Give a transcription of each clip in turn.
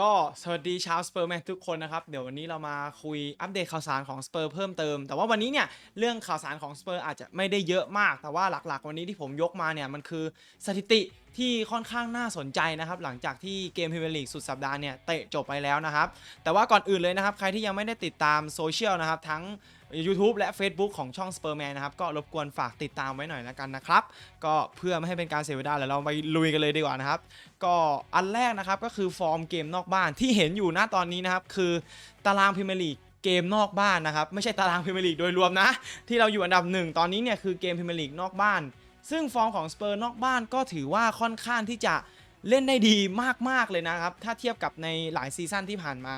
ก็สวัสดีชาวสเปอร์แมนทุกคนนะครับ เดี๋ยววันนี้เรามาคุยอัปเดตข่าวสารของสเปอร์เพิ่มเติม แต่ว่าวันนี้เนี่ยเรื่องข่าวสารของสเปอร์อาจจะไม่ได้เยอะมาก แต่ว่าหลักๆ วันนี้ที่ผมยกมาเนี่ยมันคือสถิติที่ค่อนข้างน่าสนใจนะครับ หลังจากที่เกมพรีเมียร์ลีกสุดสัปดาห์เนี่ยเตะจบไปแล้วนะครับ แต่ว่าก่อนอื่นเลยนะครับ ใครที่ยังไม่ได้ติดตามโซเชียลนะครับทั้ง YouTube และ Facebook ของช่อง Spurman นะครับ ก็รบกวนฝากติดตามไว้หน่อยแล้วกันนะครับ ก็เพื่อไม่ให้เป็นการเสียเวลาเดี๋ยวเราไปลุยกันเลยดีกว่านะครับ ก็อันแรกนะครับก็คือฟอร์มเกมนอกบ้านที่เห็นอยู่หน้าตอนนี้นะครับ คือตารางพรีเมียร์ลีกเกมนอกบ้านนะครับ ไม่ใช่ตารางพรีเมียร์ลีกโดยรวมนะ ที่เราอยู่อันดับหนึ่งตอนนี้เนี่ยคือเกมพรีเมียร์ลีกนอกบ้าน ซึ่งฟอร์มของสเปอร์นอกบ้านก็ถือว่าค่อนข้างที่จะเล่นได้ดีมาก ๆ เลยนะครับ ถ้าเทียบกับในหลายซีซั่นที่ผ่านมา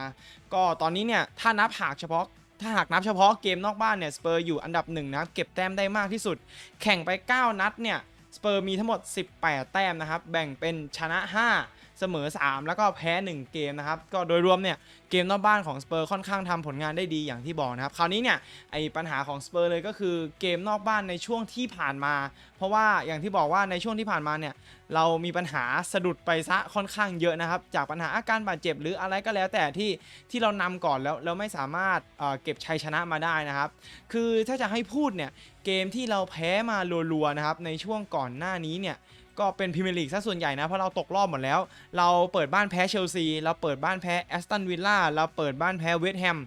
ก็ตอนนี้เนี่ย ถ้านับหากเฉพาะ ถ้าหากนับเฉพาะเกมนอกบ้านเนี่ยสเปอร์อยู่อันดับหนึ่งนะครับเก็บแต้มได้มากที่สุด แข่งไป 9 นัดเนี่ยสเปอร์มีทั้งหมด 18 แต้มนะครับแบ่งเป็นชนะ 5 เสมอ 3 แล้วก็แพ้ 1 เกมนะครับ ก็โดยรวมเนี่ยเกมนอกบ้านของสเปอร์ค่อนข้างทำผลงานได้ดีอย่างที่บอกนะครับ คราวนี้เนี่ยไอปัญหาของสเปอร์เลยก็คือเกมนอกบ้านในช่วงที่ผ่านมา เพราะว่าอย่างที่บอกว่าในช่วงที่ผ่านมาเนี่ยเรามีปัญหาสะดุดไปซะค่อนข้างเยอะนะครับ จากปัญหาอาการบาดเจ็บหรืออะไรก็แล้วแต่ที่ที่เรานำก่อนแล้วเราไม่สามารถเเก็บชัยชนะมาได้นะครับ คือถ้าจะให้พูดเนี่ยเกมที่เราแพ้มารัวๆนะครับในช่วงก่อนหน้านี้เนี่ย ก็เป็นพรีเมียร์ลีกซะส่วนใหญ่นะ เพราะเราตกรอบหมดแล้ว เราเปิดบ้านแพ้เชลซี เราเปิดบ้านแพ้แอสตันวิลล่า เราเปิดบ้านแพ้เวสต์แฮม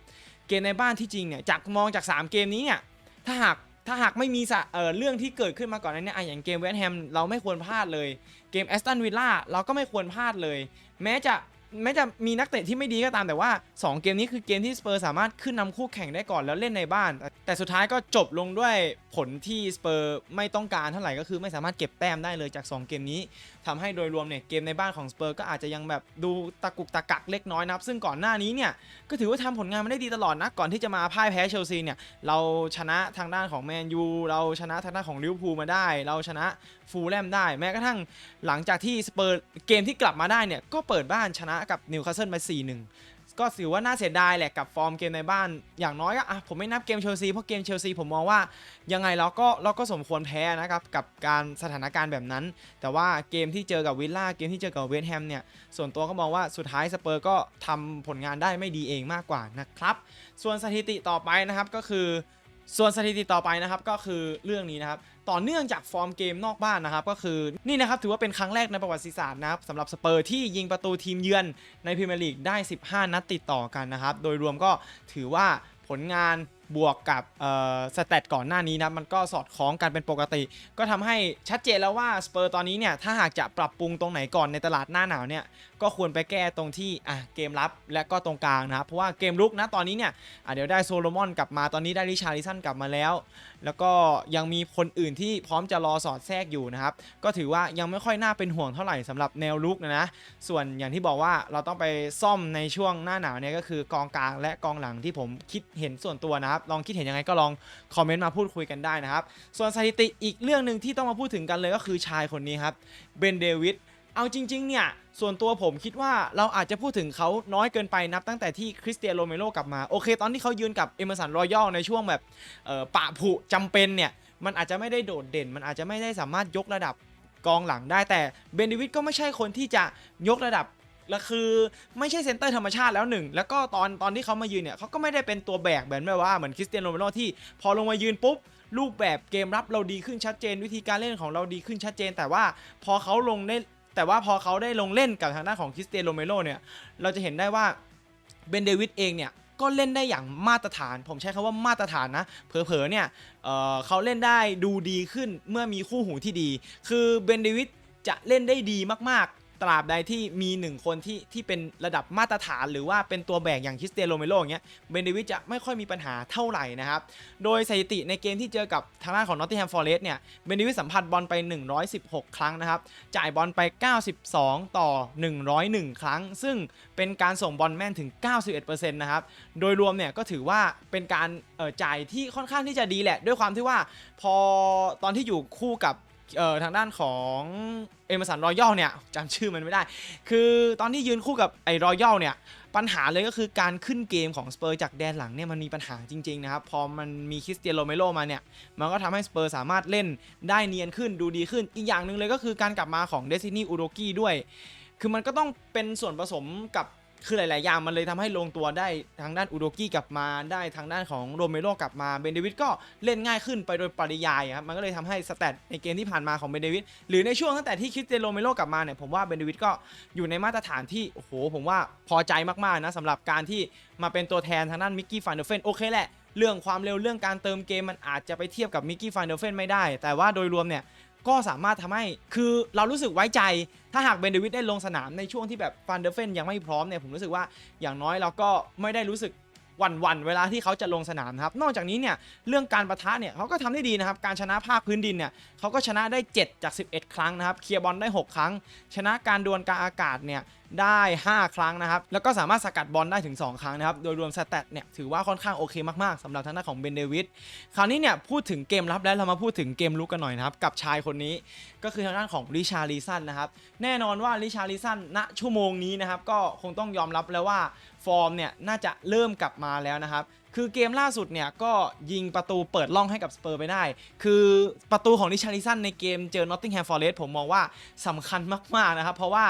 เกมในบ้านที่จริงเนี่ย จากมองจาก 3 เกมนี้เนี่ย ถ้าหากถ้าหากไม่มีเอ่อเรื่องที่เกิดขึ้นมาก่อนนั้นเนี่ยอะอย่างเกมเวสต์แฮมเราไม่ควรพลาดเลย เกมแอสตันวิลล่าเราก็ไม่ควรพลาดเลย แม้จะ แม้จะมีนักเตะที่ไม่ดีก็ตามแต่ว่า 2 เกมนี้คือเกมที่สเปอร์สามารถขึ้นนำคู่แข่งได้ก่อนแล้วเล่นในบ้านแต่แต่สุดท้ายก็จบลงด้วยผลที่สเปอร์ไม่ต้องการเท่าไหร่ก็คือไม่สามารถเก็บแต้มได้เลยจาก 2 เกมนี้ ทำให้โดยรวมเนี่ยเกมในบ้านของสเปอร์ก็อาจจะยังแบบดูตะกุกตะกักเล็กน้อยนะครับ ซึ่งก่อนหน้านี้เนี่ยก็ถือว่าทำผลงานมาได้ดีตลอดนะ ก่อนที่จะมาพ่ายแพ้เชลซีเนี่ยเราชนะทางด้านของแมนยูเราชนะทางด้านของลิเวอร์พูลมาได้ เราชนะฟูลแลมได้แม้กระทั่งหลังจากที่สเปอร์เกมที่กลับมาได้เนี่ยก็เปิดบ้านชนะกับนิวคาสเซิลไป4-1 ก็ถือว่าน่าเสียดายแหละกับฟอร์มเกมในบ้าน อย่างน้อยก็อะผมไม่นับเกมเชลซีเพราะเกมเชลซีผมมองว่ายังไงเราก็เราก็สมควรแพ้นะครับกับการสถานการณ์แบบนั้น แต่ว่าเกมที่เจอกับวิลล่าเกมที่เจอกับเวสต์แฮมเนี่ยส่วนตัวก็มองว่าสุดท้ายสเปอร์ก็ทำผลงานได้ไม่ดีเองมากกว่านะครับ ส่วนสถิติต่อไปนะครับก็คือ ส่วนสถิติต่อไปนะครับก็คือเรื่องนี้นะครับ ต่อเนื่องจากฟอร์มเกมนอกบ้านนะครับก็คือนี่นะครับถือว่าเป็นครั้งแรกในประวัติศาสตร์นะครับสำหรับสเปอร์ที่ยิงประตูทีมเยือนในพรีเมียร์ลีกได้ 15 นัดติดต่อกันนะครับโดยรวมก็ถือว่าผลงานบวกกับเอ่อสแตทก่อนหน้านี้นะมันก็สอดคล้องกันเป็นปกติ ก็ทำให้ชัดเจนแล้วว่าสเปอร์ตอนนี้เนี่ยถ้าหากจะปรับปรุงตรงไหนก่อนในตลาดหน้าหนาวเนี่ยก็ควรไปแก้ตรงที่อะเกมรับและก็ตรงกลางนะครับเพราะว่าเกมรุกนะตอนนี้เนี่ยอะเดี๋ยวได้โซโลมอนกลับมาตอนนี้ได้ริชาริสันกลับมาแล้ว แล้วก็ยังมีคนอื่นที่พร้อมจะรอสอดแทรกอยู่นะครับก็ถือว่ายังไม่ค่อยน่าเป็นห่วงเท่าไหร่สำหรับแนวลุกนะนะส่วนอย่างที่บอกว่าเราต้องไปซ่อมในช่วงหน้าหนาวเนี่ยก็คือกองกลางและกองหลังที่ผมคิดเห็นส่วนตัวนะครับ ลองคิดเห็นยังไงก็ลองคอมเมนต์มาพูดคุยกันได้นะครับ ส่วนสถิติอีกเรื่องหนึ่งที่ต้องมาพูดถึงกันเลยก็คือชายคนนี้ครับเบนเดวิดเอาจริง ๆ เนี่ย ส่วนตัวผมคิดว่าเราอาจจะพูดถึงเขาน้อยเกินไปนับตั้งแต่ที่คริสเตียโนโรเมโรกลับมา โอเค ตอนที่เขายืนกับเอเมอร์สันรอยัลในช่วงแบบปะผุจำเป็นเนี่ย มันอาจจะไม่ได้โดดเด่น มันอาจจะไม่ได้สามารถยกระดับกองหลังได้แต่เบนดิวิดก็ไม่ใช่คนที่จะยกระดับ และคือไม่ใช่เซนเตอร์ธรรมชาติแล้วหนึ่ง แล้วก็ตอนตอนที่เขามายืนเนี่ยเขาก็ไม่ได้เป็นตัวแบกเหมือนแบบว่าเหมือนคริสเตียโนโรเมโรที่พอลงมายืนปุ๊บรูปแบบเกมรับเราดีขึ้นชัดเจน วิธีการเล่นของเราดีขึ้นชัดเจน แต่ว่าพอเขาลงได้แต่ว่าพอเขาได้ลงเล่นกับทางด้านของคริสเตียโนโรเมโรเนี่ยเราจะเห็นได้ว่าเบนเดวิดเองเนี่ยก็เล่นได้อย่างมาตรฐาน ผมใช้คำว่ามาตรฐานนะ เผลอๆเนี่ยเเขาเล่นได้ดูดีขึ้นเมื่อมีคู่หูที่ดี คือเบนเดวิดจะเล่นได้ดีมาก ตราบใดที่มีหนึ่งคนที่ที่เป็นระดับมาตรฐาน หรือว่าเป็นตัวแบกอย่างคริสเตียโนโรเมโรอย่างเงี้ยเบนเดวิดจะไม่ค่อยมีปัญหาเท่าไหร่นะครับ โดยสถิติในเกมที่เจอกับทางด้านของนอตติงแฮมฟอร์เรสต์เนี่ยเบนเดวิดสัมผัสบอลไป 116 ครั้งนะครับ จ่ายบอลไป 92 ต่อ 101 ครั้ง ซึ่งเป็นการส่งบอลแม่นถึง 91%นะครับ โดยรวมเนี่ยก็ถือว่าเป็นการจ่ายที่ค่อนข้างที่จะดีแหละ ด้วยความที่ว่าพอตอนที่อยู่คู่กับ เอ่อทางด้านของเอเมอร์สันรอยัลเนี่ยจำชื่อมันไม่ได้ คือตอนที่ยืนคู่กับไอ้รอยัลเนี่ยปัญหาเลยก็คือการขึ้นเกมของสเปอร์จากแดนหลังเนี่ยมันมีปัญหาจริงๆนะครับ พอมันมีคริสเตียโนโรเมโรมาเนี่ย มันก็ทำให้สเปอร์สามารถเล่นได้เนียนขึ้นดูดีขึ้น อีกอย่างหนึ่งเลยก็คือการกลับมาของเดซินี่อุโรกิด้วย คือมันก็ต้องเป็นส่วนผสมกับ คือหลาย ๆ อย่างมันเลยทำให้ลงตัวได้ทางด้านอุโดกี้กลับมาได้ทางด้านของโรเมโรกลับมาเบนเดวิดก็เล่นง่ายขึ้นไปโดยปริยายครับมันก็เลยทำให้สแตทในเกมที่ผ่านมาของเบนเดวิดหรือในช่วงตั้งแต่ที่คริสเตียโนโรเมโรกลับมาเนี่ยผมว่าเบนเดวิดก็อยู่ในมาตรฐานที่โอ้โหผมว่าพอใจมาก ๆ นะสำหรับการที่มาเป็นตัวแทนทางด้านมิกกี้ฟานเดอร์เฟนโอเคแหละเรื่องความเร็วเรื่องการเติมเกมมันอาจจะไปเทียบกับมิกกี้ฟานเดอร์เฟนไม่ได้ แต่ว่าโดยรวมเนี่ย ก็สามารถทำให้คือเรารู้สึกไว้ใจ ถ้าหากเบนเดวิดได้ลงสนามในช่วงที่แบบฟันเดอร์เฟนยังไม่พร้อมเนี่ยผมรู้สึกว่าอย่างน้อยเราก็ไม่ได้รู้สึก หวั่นวันๆเวลาที่เขาจะลงสนามนะครับนอกจากนี้เนี่ยเรื่องการประทะเนี่ยเขาก็ทำได้ดีนะครับการชนะภาคพื้นดินเนี่ยเขาก็ชนะได้ 7 จาก 11 ครั้งนะครับเคลียร์บอลได้ 6 ครั้ง ชนะการดวลกลางอากาศเนี่ยได้ 5 ครั้งนะครับ แล้วก็สามารถสกัดบอลได้ถึง 2 ครั้งนะครับ โดยรวมสแตทเนี่ยถือว่าค่อนข้างโอเคมากๆสำหรับทางด้านของเบนเดวิดคราวนี้เนี่ยพูดถึงเกมรับแล้วเรามาพูดถึงเกมลุกกันหน่อยนะครับ กับชายคนนี้ก็คือทางด้านของริชารีสันนะครับ แน่นอนว่าริชารีสันณชั่วโมงนี้นะครับ ก็คงต้องยอมรับแล้วว่า ฟอร์มเนี่ยน่าจะเริ่มกลับมาแล้วนะครับคือเกมล่าสุดเนี่ยก็ยิงประตูเปิดล่องให้กับสเปอร์ไปได้ คือประตูของริชาริสันในเกมเจอนอตติงแฮมฟอร์เรสผมมองว่าสำคัญมาก ๆ นะครับ เพราะว่า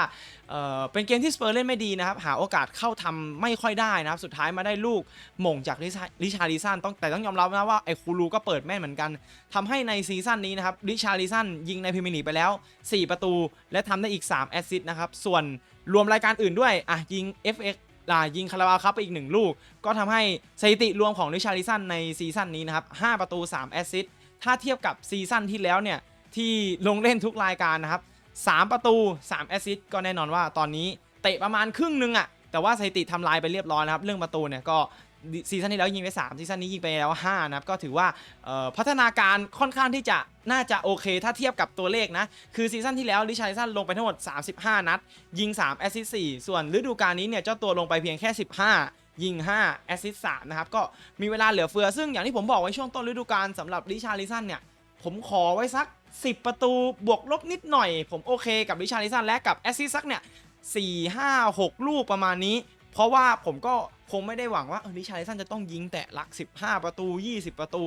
เเป็นเกมที่สเปอร์เล่นไม่ดีนะครับ หาโอกาสเข้าทำไม่ค่อยได้นะครับ สุดท้ายมาได้ลูกหม่งจากริชาริสันต้องแต่ต้องยอมรับนะว่าไอ้คูรูก็เปิดแม่นเหมือนกันทำให้ในซีซั่นนี้นะครับริชาริสันยิงในพรีเมียร์ลีกไปแล้ว 4 ประตู และทำได้อีก3แอสซิสต์นะครับส่วนรวมรายการอื่นด้วยอะยิง FA ล่ายิงคาราบาวครับไปอีกหนึ่งลูก ก็ทำให้สถิติรวมของลิชาริสันในซีซั่นนี้นะครับ 5 ประตู 3 แอสซิสต์ถ้าเทียบกับซีซั่นที่แล้วเนี่ย ที่ลงเล่นทุกรายการนะครับ 3 ประตู 3 แอสซิสต์ก็แน่นอนว่าตอนนี้เตะประมาณครึ่งหนึงอะแต่ว่าสถิติทำลายไปเรียบร้อยนะครับ เรื่องประตูเนี่ยก็ ซีซั่นที่แล้วยิงไป3ซีซั่นนี้ยิงไปแล้ว5นะครับก็ถือว่าพัฒนาการค่อนข้างที่จะน่าจะโอเคถ้าเทียบกับตัวเลขนะ คือซีซั่นที่แล้วริชาริสันลงไปทั้งหมด 35 นัด ยิง 3 แอสซิสต์4ส่วนฤดูกาลนี้เนี่ยเจ้าตัวลงไปเพียงแค่ 15ยิง 5 แอสซิสต์3นะครับ ก็มีเวลาเหลือเฟือ ซึ่งอย่างที่ผมบอกไว้ช่วงต้นฤดูกาลสำหรับริชาริสันเนี่ย ผมขอไว้สัก 10 ประตูบวกลบนิดหน่อย ผมโอเคกับริชาริสันและกับแอสซิสต์สักเนี่ย 4 5 6 ลูกประมาณนี้ เพราะว่าผมก็คงไม่ได้หวังว่าริชาร์ลิสันจะต้องยิงแต่หลัก 15 ประตู 20 ประตู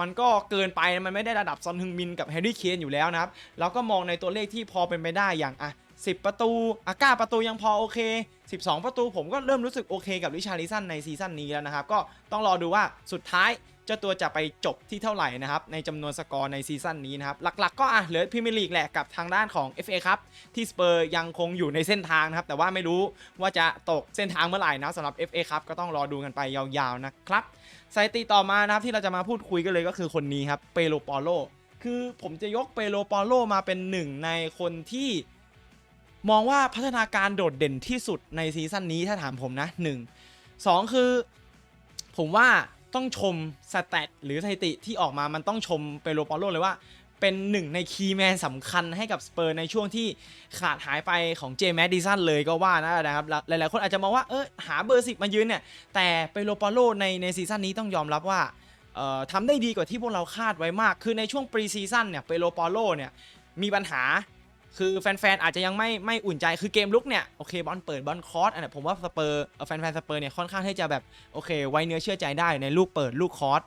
มันก็เกินไปมันไม่ได้ระดับซอนฮึงมินกับแฮร์รี่เคนอยู่แล้วนะครับเราก็มองในตัวเลขที่พอเป็นไปได้อย่างอะ 10 ประตูอาก้าประตูยังพอโอเค 12 ประตูผมก็เริ่มรู้สึกโอเคกับริชาริสันในซีซั่นนี้แล้วนะครับ ก็ต้องรอดูว่าสุดท้ายเจ้าตัวจะไปจบที่เท่าไหร่นะครับ ในจำนวนสกอร์ในซีซั่นนี้นะครับ หลักๆก็อะเหลือพรีเมียร์ลีกแหละกับทางด้านของ FA ครับที่สเปอร์ยังคงอยู่ในเส้นทางนะครับ แต่ว่าไม่รู้ว่าจะตกเส้นทางเมื่อไหร่นะสำหรับ FA ครับก็ต้องรอดูกันไปยาวๆนะครับสถิติต่อมานะครับที่เราจะมาพูดคุยกันเลยก็คือคนนี้ครับเปโลปอโลคือผมจะยกเปโลปอโลมาเป็นหนึ่งในคนที่ มองว่าพัฒนาการโดดเด่นที่สุดในซีซั่นนี้ถ้าถามผมนะ1 2 คือ ผมว่าต้องชมสแตทหรือสถิติที่ออกมามันต้องชมเปโลปอโลเลยว่า เป็นหนึ่งในคีย์แมนสำคัญให้กับสเปอร์ในช่วงที่ขาดหายไปของเจมแมดดิสันเลยก็ว่านะนะครับ หลายๆคนอาจจะมองว่าเออหาเบอร์สิบมายืนเนี่ย แต่เปโลปอโลในในซีซั่นนี้ต้องยอมรับว่าเอ่อทำได้ดีกว่าที่พวกเราคาดไว้มาก คือในช่วงปรีซีซั่นเนี่ยเปโลปอโลเนี่ยมีปัญหา คือแฟนๆอาจจะยังไม่ไม่อุ่นใจคือเกมลุกเนี่ยโอเคบอลเปิดบอลคอร์สอันนี้ผมว่าสเปอร์แฟนๆสเปอร์เนี่ยค่อนข้างที่จะแบบโอเค ไว้เนื้อเชื่อใจได้ในลูกเปิดลูกคอร์ส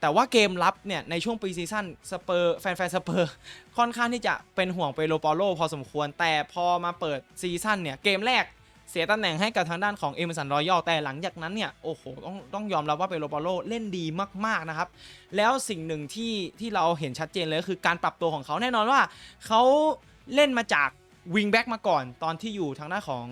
แต่ว่าเกมรับเนี่ยในช่วงปีซีซั่นสเปอร์แฟนๆสเปอร์ค่อนข้างที่จะเป็นห่วงเปโลปอโลพอสมควร แต่พอมาเปิดซีซั่นเนี่ยเกมแรกเสียตำแหน่งให้กับทางด้านของเอเมสันรอยัลแต่หลังจากนั้นเนี่ยโอ้โหต้องต้องยอมรับว่าเปโลปอโลเล่นดีมากๆนะครับ แล้วสิ่งหนึ่งที่ที่เราเห็นชัดเจนเลยก็คือการปรับตัวของเขาแน่นอนว่าเขา เล่นมาจากวิงแบ็กมาก่อนตอนที่อยู่ทางด้านของ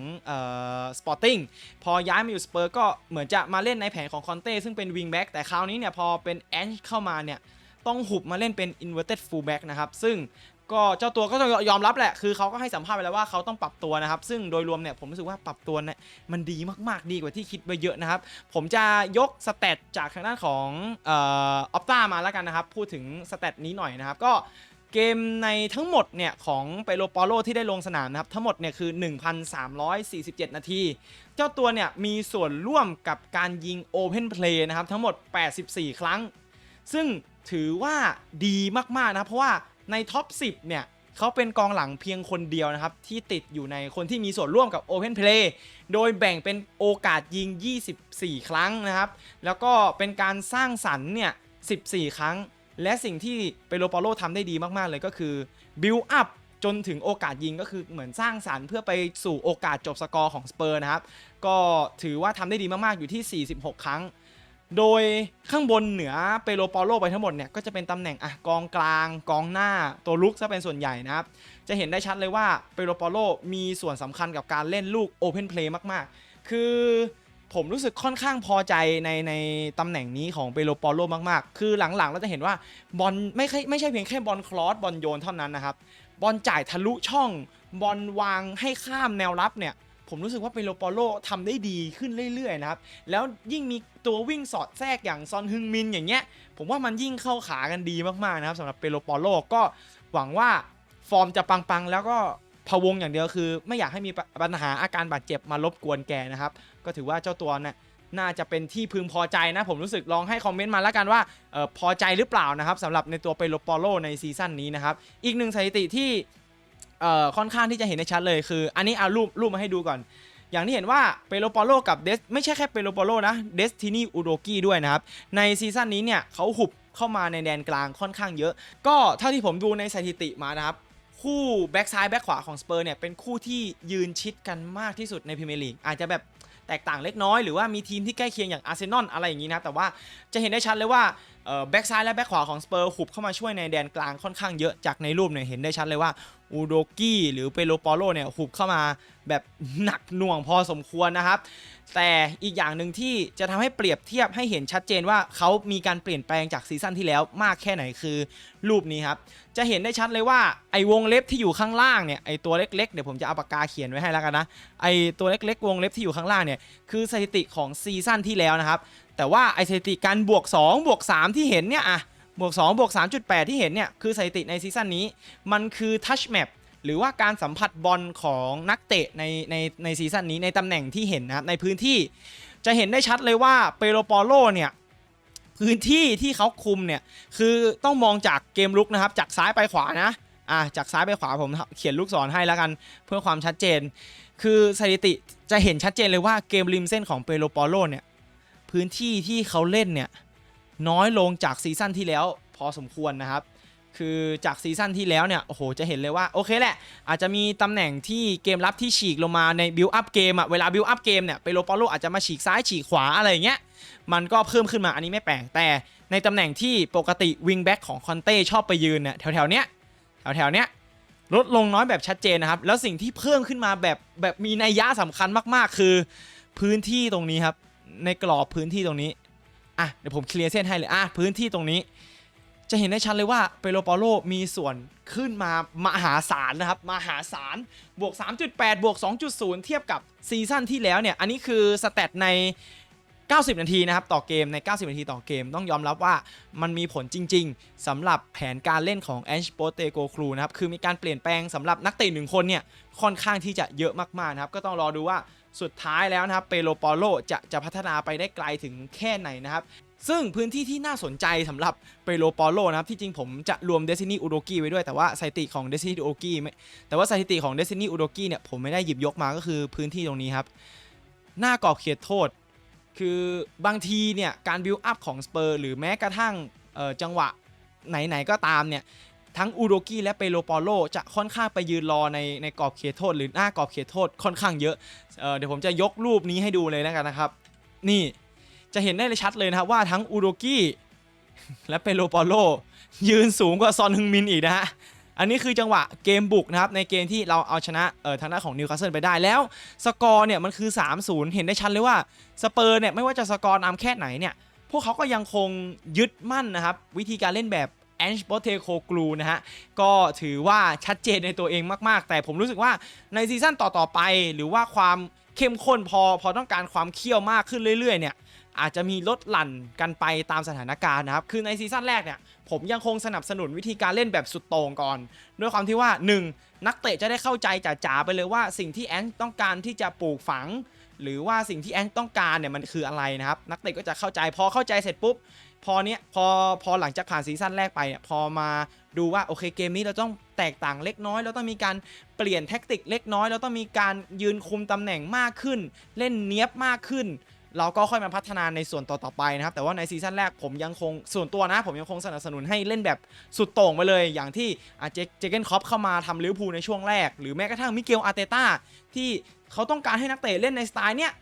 สปอร์ติ้งพอย้ายมาอยู่สเปอร์ก็เหมือนจะมาเล่นในแผนของคอนเต้ซึ่งเป็นวิงแบ็กแต่คราวนี้เนี่ยพอเป็นแอนช์เข้ามาเนี่ยต้องหุบมาเล่นเป็น inverted fullback นะครับ ซึ่งก็เจ้าตัวก็ต้องยอมรับแหละ คือเขาก็ให้สัมภาษณ์ไปแล้วว่าเขาต้องปรับตัวนะครับ ซึ่งโดยรวมเนี่ยผมรู้สึกว่าปรับตัวเนี่ยมันดีมากๆ ดีกว่าที่คิดไว้เยอะนะครับ ผมจะยกสเตตจากทางด้านของออฟต้ามาแล้วกันนะครับ พูดถึงสเตตนี้หน่อยนะครับ ก็ เกมในทั้งหมดเนี่ยของเปโลปอโลที่ได้ลงสนามนะครับ ทั้งหมดเนี่ยคือ 1,347 นาที เจ้าตัวเนี่ยมีส่วนร่วมกับการยิงโอเพนเพลย์นะครับ ทั้งหมด 84 ครั้ง ซึ่งถือว่าดีมาก ๆ นะครับ เพราะว่าในท็อป 10 เนี่ยเขาเป็นกองหลังเพียงคนเดียวนะครับ ที่ติดอยู่ในคนที่มีส่วนร่วมกับ Open Play โดยแบ่งเป็นโอกาสยิง 24 ครั้งนะครับ แล้วก็เป็นการสร้างสรรค์เนี่ย 14 ครั้ง และสิ่งที่เปโลปาโลทำได้ดีมาก ๆ เลยก็คือ build up จนถึงโอกาสยิงก็คือเหมือนสร้างสรรค์เพื่อไปสู่โอกาสจบสกอร์ของสเปอร์นะครับ ก็ถือว่าทำได้ดีมาก ๆ อยู่ที่ 46 ครั้ง โดยข้างบนเหนือเปโลปอโลไปทั้งหมดเนี่ย ก็จะเป็นตำแหน่งอะกองกลาง กองหน้าตัวลุกซะเป็นส่วนใหญ่นะครับ จะเห็นได้ชัดเลยว่าเปโลปอโลมีส่วนสำคัญกับการเล่นลูกโอเพนเพลย์มาก ๆ คือ ผมรู้สึกค่อนข้างพอใจในในตำแหน่งนี้ของเปโลปอโลมากๆ คือหลังๆ เราจะเห็นว่าบอลไม่ใช่ไม่ใช่เพียงแค่บอลคลอสบอลโยนเท่านั้นนะครับ บอลจ่ายทะลุช่อง บอลวางให้ข้ามแนวรับเนี่ย ผมรู้สึกว่าเปโลปอโลทำได้ดีขึ้นเรื่อยๆนะครับ แล้วยิ่งมีตัววิ่งสอดแทรกอย่างซอนฮึงมินอย่างเงี้ย ผมว่ามันยิ่งเข้าขากันดีมากๆนะครับสำหรับเปโลปอโลก็หวังว่าฟอร์มจะปังๆแล้วก็พะวงอย่างเดียวคือ ไม่อยากให้มีปัญหาอาการบาดเจ็บมารบกวนแกนะครับ ก็ถือว่าเจ้าตัวเนี่ยน่าจะเป็นที่พึงพอใจนะ ผมรู้สึกลองให้คอมเมนต์มาแล้วกันว่าออพอใจหรือเปล่านะครับสำหรับในตัวเปโลปอโลในซีซั่นนี้นะครับ อีกหนึ่งสถิติที่ค่อนข้างที่จะเห็นได้ชัดเลยคือ อันนี้เอารูปรูปมาให้ดูก่อน อย่างที่เห็นว่าเปโลปอโลกับเดสไม่ใช่แค่เปโลปอโลนะเดสตินีอูโดกี้ด้วยนะครับ ในซีซั่นนี้เนี่ยเขาหุบเข้ามาในแดนกลางค่อนข้างเยอะ ก็เท่าที่ผมดูในสถิติมานะครับคู่แบ็กซ้ายแบ็กขวาของสเปอร์เนี่ยเป็นคู่ที่ยืนชิดกันมากที่สุดในพรีเมียร์ลีกอาจจะแบบ แตกต่างเล็กน้อยหรือว่ามีทีมที่ใกล้เคียงอย่างอาร์เซนอลอะไรอย่างนี้นะแต่ว่าจะเห็นได้ชัดเลยว่าแบ็กซ้ายและแบ็กขวาของสเปอร์หุบเข้ามาช่วยในแดนกลางค่อนข้างเยอะจากในรูปเนี่ยเห็นได้ชัดเลยว่า อูโดกี้หรือเปโลปอโลเนี่ยหุบเข้ามาแบบหนักหน่วงพอสมควรนะครับ แต่อีกอย่างหนึ่งที่จะทำให้เปรียบเทียบให้เห็นชัดเจนว่าเขามีการเปลี่ยนแปลงจากซีซั่นที่แล้วมากแค่ไหนคือรูปนี้ครับ จะเห็นได้ชัดเลยว่าไอ้วงเล็บที่อยู่ข้างล่างเนี่ยไอ้ตัวเล็กๆเดี๋ยวผมจะเอาปากกาเขียนไว้ให้แล้วกันนะไอ้ตัวเล็กๆ วงเล็บที่อยู่ข้างล่างเนี่ยคือสถิติของซีซั่นที่แล้วนะครับแต่ว่าไอ้สถิติการบวก 2 บวก 3 ที่เห็นเนี่ยอะ บวก2บวก3.8 ที่เห็นเนี่ย คือสถิติในซีซั่นนี้ มันคือทัชแมปหรือว่าการสัมผัสบอลของนักเตะในในในซีซั่นนี้ในตำแหน่งที่เห็นนะครับ ในพื้นที่จะเห็นได้ชัดเลยว่าเปโลปอโลเนี่ยพื้นที่ที่เขาคุมเนี่ย คือต้องมองจากเกมลุกนะครับ จากซ้ายไปขวานะอะจากซ้ายไปขวาผมเขียนลูกศรให้แล้วกันเพื่อความชัดเจน คือสถิติจะเห็นชัดเจนเลยว่าเกมริมเส้นของเปโลปอโลเนี่ยพื้นที่ที่เขาเล่นเนี่ย น้อยลงจากซีซั่นที่แล้วพอสมควรนะครับคือจากซีซั่นที่แล้วเนี่ยโอ้โหจะเห็นเลยว่าโอเคแหละ อาจจะมีตำแหน่งที่เกมรับที่ฉีกลงมาในบิลอัพเกมอะเวลาบิลอัพเกมเนี่ยเปโลปอโลอาจจะมาฉีกซ้ายฉีกขวาอะไรเงี้ยมันก็เพิ่มขึ้นมาอันนี้ไม่แปลกแต่ในตำแหน่งที่ปกติวิงแบ็กของคอนเต้ชอบไปยืนเนี่ยแถวๆเนี้ยแถวๆเนี้ยลดลงน้อยแบบชัดเจนนะครับ แล้วสิ่งที่เพิ่มขึ้นมาแบบแบบมีนัยยะสำคัญมากๆ คือ พื้นที่ตรงนี้ครับในกรอบพื้นที่ตรงนี้ อะเดี๋ยวผมเคลียร์เส้นให้เลยอะพื้นที่ตรงนี้ จะเห็นได้ชัดเลยว่าเปโลปอโลมีส่วนขึ้นมามหาศาลนะครับมหาศาลบวก 3.8 บวก 2.0 เทียบกับซีซั่นที่แล้วเนี่ย อันนี้คือสแตทใน 90 นาทีนะครับต่อเกมใน 90 นาทีต่อเกม ต้องยอมรับว่ามันมีผลจริง ๆสำหรับแผนการเล่นของแอนชโปเตโกครูนะครับคือมีการเปลี่ยนแปลงสำหรับนักเตะหนึ่งคนเนี่ยค่อนข้างที่จะเยอะมากๆนะครับก็ต้องรอดูว่า สุดท้ายแล้วนะครับเปโลปอโลจะจะพัฒนาไปได้ไกลถึงแค่ไหนนะครับซึ่งพื้นที่ที่น่าสนใจสำหรับเปโลปอโลนะครับที่จริงผมจะรวมเดซินีอุโดกิไว้ด้วยแต่ว่าสถิติของเดซินีอุโดกิไม่แต่ว่าสถิติของเดซินีอุโดกิเนี่ยผมไม่ได้หยิบยกมาก็คือพื้นที่ตรงนี้ครับ หน้ากรอบเขตโทษ คือบางทีเนี่ยการบิวอัพของสเปอร์หรือแม้กระทั่งจังหวะไหนๆก็ตามเนี่ย ทั้งอุโดกิและเปโลปอโลจะค่อนข้างไปยืนรอในในกรอบเขตโทษ หรือหน้ากรอบเขตโทษค่อนข้างเยอะเออเดี๋ยวผมจะยกรูปนี้ให้ดูเลยแล้วกันนะครับ นี่จะเห็นได้เลยชัดเลยนะครับว่าทั้งอุโดกิและเปโลปอโลยืนสูงกว่าซอนฮึงมินอีกนะฮะอันนี้คือจังหวะเกมบุกนะครับในเกมที่เราเอาชนะเอ่อทางด้านของนิวคาสเซิลไปได้แล้ว สกอร์เนี่ยมันคือ 3-0 เห็นได้ชัดเลยว่าสเปอร์เนี่ยไม่ว่าจะสกอร์นำแค่ไหนเนี่ยพวกเขาก็ยังคงยึดมั่นนะครับวิธีการเล่นแบบ แอนช์โปเทโคกลูนะฮะ ก็ถือว่าชัดเจนในตัวเองมาก ๆ แต่ผมรู้สึกว่าในซีซั่นต่อ ๆ ไป หรือว่าความเข้มข้นพอ พอต้องการความเคี่ยวมากขึ้นเรื่อย ๆ เนี่ยอาจจะมีลดหลั่นกันไปตามสถานการณ์นะครับ คือในซีซั่นแรกเนี่ย ผมยังคงสนับสนุนวิธีการเล่นแบบสุดโต่งก่อน ด้วยความที่ว่า 1. นักเตะจะได้เข้าใจจ๋าๆไปเลยว่าสิ่งที่แอนต้องการที่จะปลูกฝัง หรือว่าสิ่งที่แอนต้องการเนี่ยมันคืออะไรนะครับ นักเตะก็จะเข้าใจพอเข้าใจเสร็จปุ๊บ พอเนี้ยพอพอหลังจากผ่านซีซั่นแรกไปเนี่ยพอมาดูว่าโอเคเกมนี้เราต้องแตกต่างเล็กน้อย เราต้องมีการเปลี่ยนแท็กติกเล็กน้อย เราต้องมีการยืนคุมตำแหน่งมากขึ้น เล่นเนี้ยบมากขึ้น เราก็ค่อยมาพัฒนาในส่วนต่อๆไปนะครับ แต่ว่าในซีซั่นแรกผมยังคงส่วนตัวนะ ผมยังคงสนับสนุนให้เล่นแบบสุดโต่งไปเลย อย่างที่เจเจเกนคอปเข้ามาทำลิเวอร์พูลในช่วงแรก หรือแม้กระทั่งมิเกลอาร์เตต้าที่เขาต้องการให้นักเตะเล่นในสไตล์เนี้ย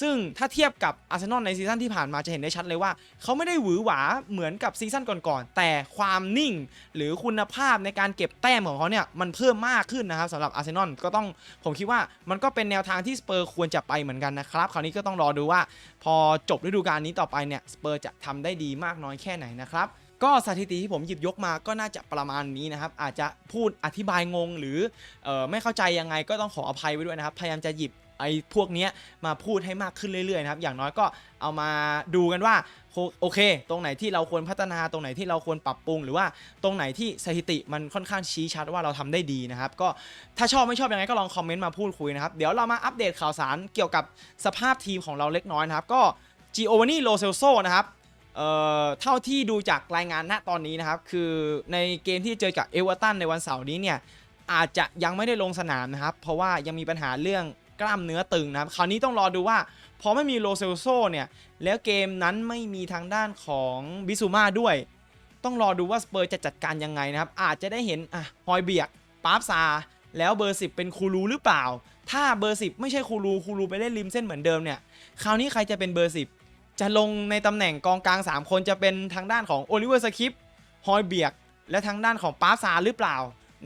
ซึ่งถ้าเทียบกับอาร์เซนอลในซีซั่นที่ผ่านมาจะเห็นได้ชัดเลยว่า เขาไม่ได้หวือหวาเหมือนกับซีซั่นก่อนๆ แต่ความนิ่งหรือคุณภาพในการเก็บแต้มของเขาเนี่ยมันเพิ่มมากขึ้นนะครับสำหรับอาร์เซนอลก็ต้องผมคิดว่ามันก็เป็นแนวทางที่สเปอร์ควรจะไปเหมือนกันนะครับ คราวนี้ก็ต้องรอดูว่า พอจบฤดูกาลนี้ต่อไปเนี่ยสเปอร์จะทำได้ดีมากน้อยแค่ไหนนะครับก็สถิติที่ผมหยิบยกมาก็น่าจะประมาณนี้นะครับ อาจจะพูดอธิบายงงหรือออไม่เข้าใจยังไงก็ต้องขออภัยไว้ด้วยนะครับ พยายามจะหยิบ ไอ้พวกเนี้ยมาพูดให้มากขึ้นเรื่อยๆนะครับอย่างน้อยก็เอามาดูกันว่าโอเค ตรงไหนที่เราควรพัฒนาตรงไหนที่เราควรปรับปรุง หรือว่าตรงไหนที่สถิติมันค่อนข้างชี้ชัดว่าเราทำได้ดีนะครับ ก็ถ้าชอบไม่ชอบยังไงก็ลองคอมเมนต์มาพูดคุยนะครับ เดี๋ยวเรามาอัปเดตข่าวสารเกี่ยวกับสภาพทีมของเราเล็กน้อยนะครับ ก็ g i o v a n n i Lo Celso นะครับเอ่อเท่าที่ดูจากรายงานณตอนนี้นะครับ คือในเกมที่เจอกับเอเวอร์ตันในวันเสาร์นี้เนี่ยอาจจะยังไม่ได้ลงสนามนะครับ เพราะว่ายังมีปัญหาเรื่อง กล้ามเนื้อตึงนะครับ คราวนี้ต้องรอดูว่าพอไม่มีโลเซลโซเนี่ย แล้วเกมนั้นไม่มีทางด้านของบิซูมาด้วย ต้องรอดูว่าสเปอร์จะจัดการยังไงนะครับ อาจจะได้เห็นอะฮอยเบียกปาร์ฟซา แล้วเบอร์ 10 เป็นคูรูหรือเปล่า ถ้าเบอร์ 10 ไม่ใช่คูรูคูรูไปเล่นริมเส้นเหมือนเดิมเนี่ย คราวนี้ใครจะเป็นเบอร์ 10 จะลงในตำแหน่งกองกลาง 3 คนจะเป็นทางด้านของโอลิเวอร์สคิปฮอยเบียกและทางด้านของปาร์ฟซาหรือเปล่า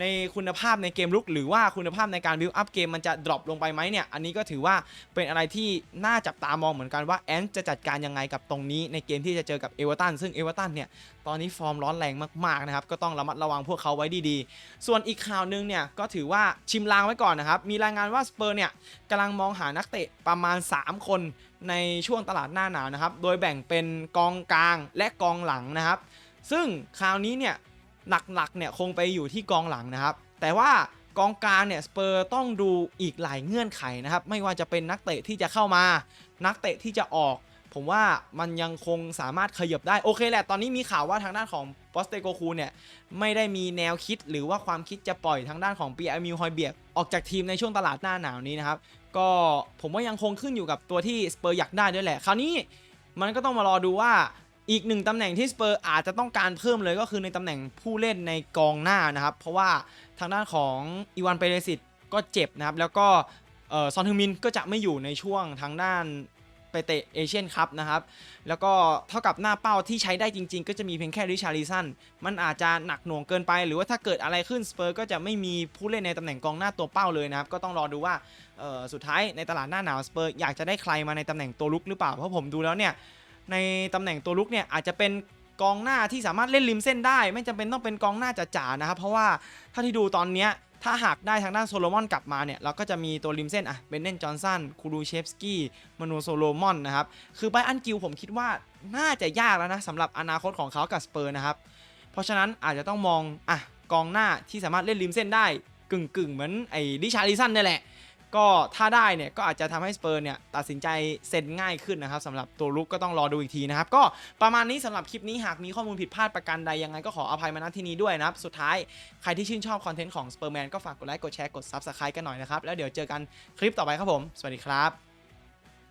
ในคุณภาพในเกมลุก หรือว่าคุณภาพในการบิวอัพเกมมันจะดรอปลงไปไหมเนี่ย อันนี้ก็ถือว่าเป็นอะไรที่น่าจับตามองเหมือนกันว่าแอนจะจัดการยังไงกับตรงนี้ในเกมที่จะเจอกับเอเวอร์ตันซึ่งเอเวอร์ตันเนี่ยตอนนี้ฟอร์มร้อนแรงมากๆนะครับก็ต้องระมัดระวังพวกเขาไว้ดีๆ ส่วนอีกข่าวหนึงเนี่ยก็ถือว่าชิมลางไว้ก่อนนะครับมีรายงานว่าสเปอร์เนี่ยกำลังมองหานักเตะประมาณ 3 คนในช่วงตลาดหน้าหนาวนะครับโดยแบ่งเป็นกองกลางและกองหลังนะครับ ซึ่งคราวนี้เนี่ย หลักๆเนี่ยคงไปอยู่ที่กองหลังนะครับ แต่ว่ากองกลางเนี่ยสเปอร์ต้องดูอีกหลายเงื่อนไขนะครับ ไม่ว่าจะเป็นนักเตะที่จะเข้ามา นักเตะที่จะออก ผมว่ามันยังคงสามารถขยับได้โอเคแหละ ตอนนี้มีข่าวว่าทางด้านของปอสเตโกคูเนี่ยไม่ได้มีแนวคิดหรือว่าความคิดจะปล่อยทางด้านของปีอามิวฮอยเบียกออกจากทีมในช่วงตลาดหน้าหนาวนี้นะครับ ก็ผมว่ายังคงขึ้นอยู่กับตัวที่สเปอร์อยากได้ด้วยแหละ คราวนี้มันก็ต้องมารอดูว่า อีกหนึ่งตำแหน่งที่สเปอร์อาจจะต้องการเพิ่มเลยก็คือในตำแหน่งผู้เล่นในกองหน้านะครับ เพราะว่าทางด้านของอีวานเปเรซิตก็เจ็บนะครับ แล้วก็ซอนฮึงมินก็จะไม่อยู่ในช่วงทางด้านไปเตะเอเชียนคัพนะครับ แล้วก็เท่ากับหน้าเป้าที่ใช้ได้จริง ๆ ก็จะมีเพียงแค่ริชาริสัน มันอาจจะหนักหน่วงเกินไป หรือว่าถ้าเกิดอะไรขึ้นสเปอร์ก็จะไม่มีผู้เล่นในตำแหน่งกองหน้าตัวเป้าเลยนะครับ ก็ต้องรอดูว่าสุดท้ายในตลาดหน้าหนาวสเปอร์อยากจะได้ใครมาในตำแหน่งตัวลุกหรือเปล่า เพราะผมดูแล้วเนี่ย ในตำแหน่งตัวลุกเนี่ยอาจจะเป็นกองหน้าที่สามารถเล่นริมเส้นได้ ไม่จำเป็นต้องเป็นกองหน้าจ๋าๆนะครับเพราะว่าถ้าที่ดูตอนเนี้ยถ้าหากได้ทางด้านโซโลมอนกลับมาเนี่ยเราก็จะมีตัวริมเส้นอะเบนเนนจอห์นสันคูรูเชฟสกี้มานูโซโลมอนนะครับคือไบอันกิลผมคิดว่าน่าจะยากแล้วนะสำหรับอนาคตของเขากับสเปอร์นะครับเพราะฉะนั้นอาจจะต้องมองอะกองหน้าที่สามารถเล่นริมเส้นได้กึ่งๆ เหมือนไอ้ดิชาริสันนี่แหละ ก็ถ้าได้เนี่ยก็อาจจะทำให้สเปอร์เนี่ยตัดสินใจเซ็นง่ายขึ้นนะครับสำหรับตัวลุกก็ต้องรอดูอีกทีนะครับ ก็ประมาณนี้สำหรับคลิปนี้หากมีข้อมูลผิดพลาดประการใดยังไงก็ขออภัยมาณที่นี้ด้วยนะครับ สุดท้ายใครที่ชื่นชอบคอนเทนต์ของสเปอร์แมนก็ฝากกดไลค์กดแชร์กดซับสไครต์กันหน่อยนะครับ แล้วเดี๋ยวเจอกันคลิปต่อไปครับผม สวัสดีครับ